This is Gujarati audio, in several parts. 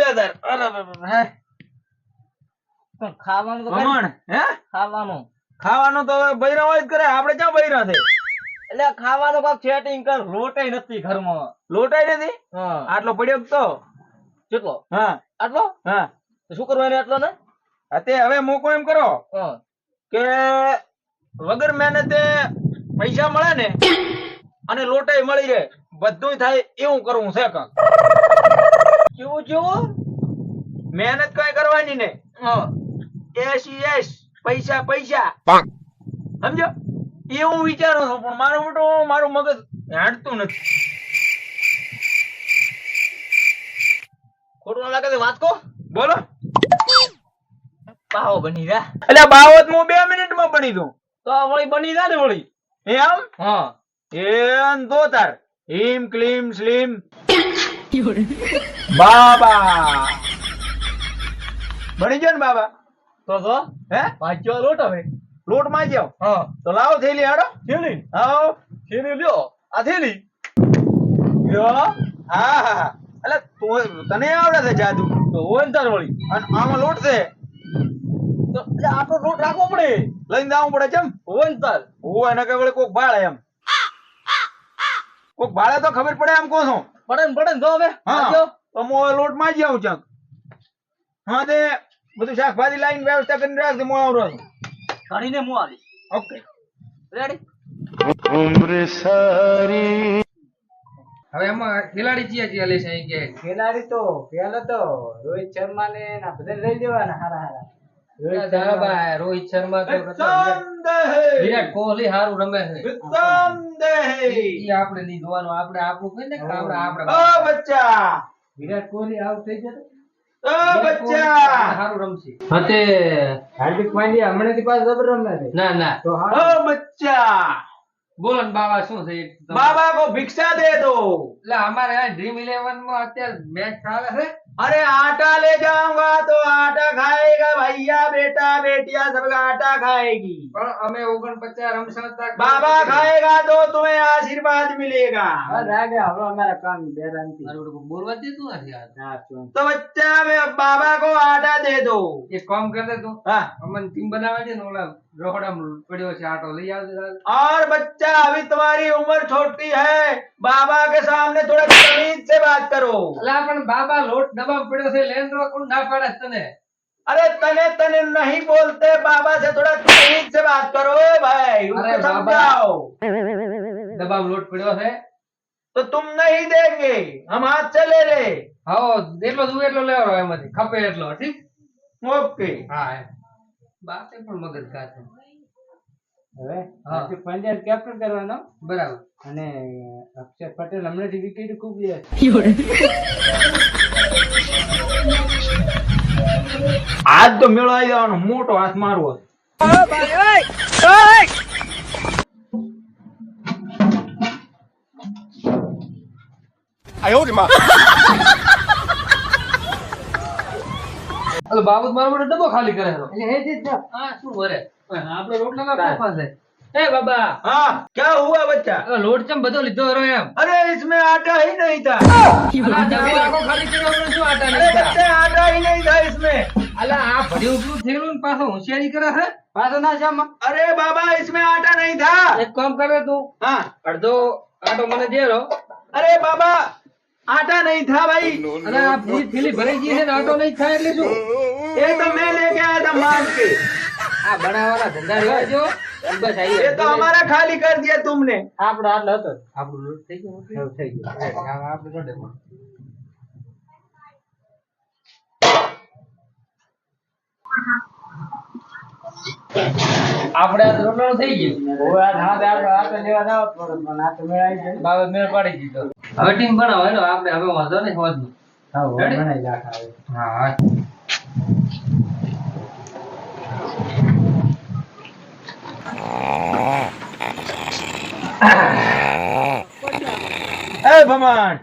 લે તાર? અરે, પણ ખાવાનું તો ખરી. હે? ખાવાનું. ખાવાનું તો બૈરા હોય જ કરે. આપણે ક્યાં બૈરા છે? એટલે ખાવાનું કાંઈક સેટિંગ કર. લોટાઈ નથી ઘરમાં. લોટાઈ નથી? આટલો પડ્યો તો? કેટલો? હા. આટલો? હા. શું કરવાનું આટલો ને? તે હવે મોકો એમ કરો કે વગર મહેનતે પૈસા મળે ને અને લોટાઈ મળી રહે બધું થાય એવું કરવું છે કાંક. કેવું કેવું મહેનત કઈ કરવાની ને એસ એસ પૈસા પૈસા. સમજો? એવું વિચારું છું પણ મારું મોટું મારું મગજ હાડતું નથી. ખોટું લાગે તો વાત કો. બોલો. પાવો બની જા. એટલે બાવત હું બે મિનિટમાં બની દઉં. તો આ વળી બની જા ને વળી. એમ હા. એમ તો તાર. હિમ ક્લીમ સ્લીમ. બાબા. બની ગયો ને બાબા? તો તો? હે? વાંચ્યો લોટ હવે? લોટમાં જાવ હા. તો લાવો થેલી હાડો. થેલી? આવો. થેલી લ્યો. આ થેલી? લ્યો. હા હા હા. એટલે તું તને આવડે છે જાદુ? તો હોય ને તાર વળી. અને આમાં લોટ છે. તો એટલે આપણો લોટ રાખવો પડે. લઈને જવું પડે ચમ. હોય ને તાર. ઓ એને કઈ વળી કોક ભાળે એમ. કોક ભાળે તો ખબર પડે એમ કહું છું? પડે ને પડે ને જો હવે હા. હવે લોટમાં જ આવું ચક હા તે બધું શાકભાજી લાઈન વ્યવસ્થા કરીને રાખજે મો આવરો કરીને મો આવી ઓકે. રેડી હવે એમાં ખેલાડી ચિયા ચિયા લેશે કે? ખેલાડી તો પહેલા તો રોહિત શર્મા ને એના બધા લઈ લેવાના હારા હારા. રોહિત શર્મા તો વિરાટ- કોહલી સારું રમે છે. આપણે નહીં જોવાનું આપણે આપણું કઈ ને આપણે આપણે બચ્ચા. વિરાટ કોહલી આઉટ થઈ જતો હાર્દિક પાંડ્યા હમણાંથી પાછો જબર રમે છે? ના ના. તો ઓ બચ્ચા. બોલો બાબા શું છે બાબા કો ભિક્ષા દે દો. એટલે અમારે ડ્રીમ ઇલેવનમાં અત્યારે મેચ ચાલે છે? અરે આટા લે જાઉંગા તો આટા ખાએગા ભૈયા બેટા બેટિયા સબ આટા ખાએગી પણ અમે ઓગણ પચાસ રમશા બાબા ખાયેગા તો તુમે આશીર્વાદ મિલેગા. રાગે હવે અમારા કામ બેરાનથી બોલવા દેતું નથી તો બચ્ચા બાબા કો આટા में बाबा को आटा दे दो એક કામ કરતે તું हाँ અમને ટીમ બનાવે છે ને ઓલા રોકડામાં પડ્યો છે આટો લઈ આવજે और बच्चा अभी तुम्हारी उम्र छोटी है बाबा के सामने थोड़ा तमीज से बात करो અલા પણ બાબા લોટ દબાવ પડ્યો છે લેન્દ્રો કોણ ના પાડે છે તને अरे तने तने नहीं बोलते बाबा से थोड़ा तमीज से बात करो ए भाई उसको अरे बाबा। समझाओ દબાવ લોટ પડ્યો છે तो तुम नहीं देंगे हम हाथ से ले ले હા એટલો દૂર એટલો લેવાનો એમાંથી ખપે એટલો ઠીક ओके હા. બાપે પણ મગજ કાઢે. હવે હા. પંજાબ કેપ્ટન કરવાનો. બરાબર. અને અક્ષર પટેલ હમણાંથી વિકેટ ખૂબ લે આજ તો મેળો આવી જવાનો. મોટો હાથ મારવો છે. એટલે બાબુ મારો મોટો ડબ્બો ખાલી કરે છે એટલે એ જ રીતના હા શું વરે આપણે રોટલા ના ફાફા છે એ બાબા हाँ क्या हुआ बच्चा આ લોટ ચમ બધો લીધો હરો એમ अरे इसमें आटा ही नहीं था અલા ડબ્બો આખો ખાલી કર્યો આપણે શું આટા अरे નહીં बच्चा आटा ही नहीं था इसमें અલા આ ભર્યું ઉપરું થયેલું ને પાછો હોશિયારી કરે છે પાછો ના જામાં अरे बाबा इसमें आटा नहीं था એક કામ કરે તું हाँ અડધો આટો મને દે રો अरे આટા નહીં થા ભાઈ. અને આ ભીડ થેલી ભરાઈ ગઈ છે આટો નહીં થાય એટલે શું? એ તો મેં લે કે આયા માર કે. આ બનાવવાના ધંધા રહ્યો જો બસ આવી એ તો અમારા ખાલી કર દે તુમને. આપણો આટલો હતો. આપણો લૂટ થઈ ગયો. થઈ ગયો. આપણે જોડે આપણે આ રોટલો થઈ ગયું. હવે આ હા આપણે આપણે લેવા જાવ પણ આ તો મેળ આવી ગયો બાબા મેળ પાડી દીધો. હવે ટીમ બનાવો હેલો આપણે હવે વાંધો નહીં હોજનો હા બનાવી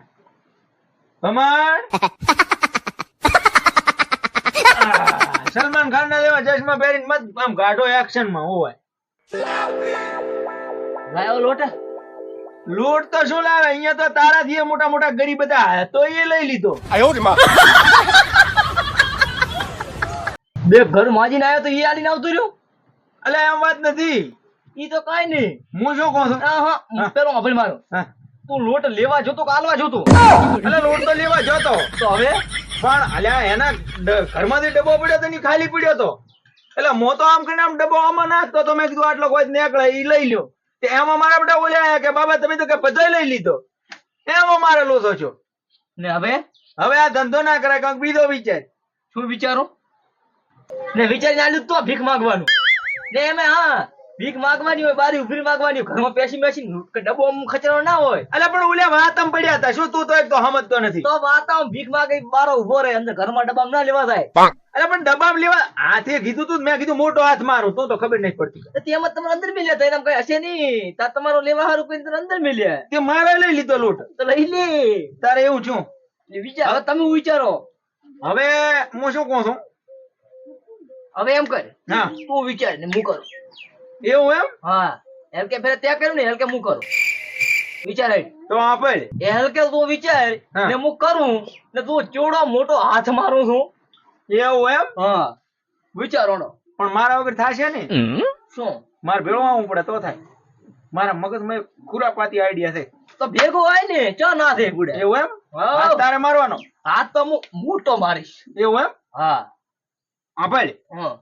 સલમાન ખાન ના લેવા ચશ્મા પહેરીને મત આમ ગાઢો એક્શનમાં હોય લાયો લોટા? લોટ તો શું લાવે? અહીંયા તો તારાથી મોટા મોટા ગરીબ બધા તો એ લઈ લીધો. બે ઘર માજીને આવ્યો તો ઈ આલીને આવતું રહ્યું? અલે એમ વાત નથી. ઈ તો કઈ નહીં. હું શું કહું છું? હા પેલો અભલ મારો હા. તું લોટ લેવા જોતો કે આલવા જોતો? અલે લોટ તો લેવા જતો. તો હવે? પણ અલ્યા એના ઘરમાંથી ડબ્બો પડ્યો તો ની ખાલી પડ્યો તો. એટલે મો તો આમ કરીને આમ ડબ્બો આમાં નાખતો તો મેં કીધું આટલો કોઈ નીકળે એ લઈ લ્યો. એમાં મારા બધા બોલ્યા કે બાબા તમે તો કે બધાય લઈ લીધો. એમ અમારે લોસો છો ને હવે? હવે આ ધંધો ના કરાય કંઈક બીજો વિચાર. શું વિચારો? ને વિચાર ચાલ્યું તો ભીખ માંગવાનું. ને એમે હા ભીખ માંગવાની હોય બારી ઉભરી માંગવાની હોય ઘરમાં પેસી બેસી ડબ્બો આમ ખચરો ના હોય. અલે પણ ઓલ્યા વાતમ પડ્યા હતા. શું તું તો એક તો સમજતો નથી. તો વાતમ ભીખ માંગે બારો ઊભો રહે અંદર ઘરમાં ડબ્બા ના લેવા જાય. અલે પણ દબાવ લેવા હાથે કીધું તું મેં કીધું મોટો હાથ મારું તો તો ખબર નહીં પડતી. તેમાં તમે અંદર મેલ્યા એમ કઈ હશે નહીં. તાર તમારો લેવા હારું કોઈ તને અંદર મેલ્યા. તે મારે લઈ લીધો લોટ. તો લઈ લે. તારે એવું છું. વિચાર હવે તમે વિચારો. હવે હું શું કહું છું? હવે એમ કર. હા. તું વિચાર ને હું કરું. એવું એમ? હા. એમ કે પેલા ત્યાં કર્યું ને એમ કે હું કરું. વિચાર તો આપડે એ હલકે તું વિચાર. ને હું કરું ને તું ચોડો મોટો હાથ મારું છું. એવું એમ? હા. વિચારો નો. પણ મારા વગર થશે ને શું? મારે ભેળો આવવું પડે તો થાય. મારા મગજમાં ખુરાપાતી આઈડિયા છે. તો ભેગો હોય ને ચો ના થાય પડે એવું એમ? હા. તારે મારવાનો. હાથ તો હું મોટો મારીશ. એવું એમ? હા. હા ભાઈ. હા.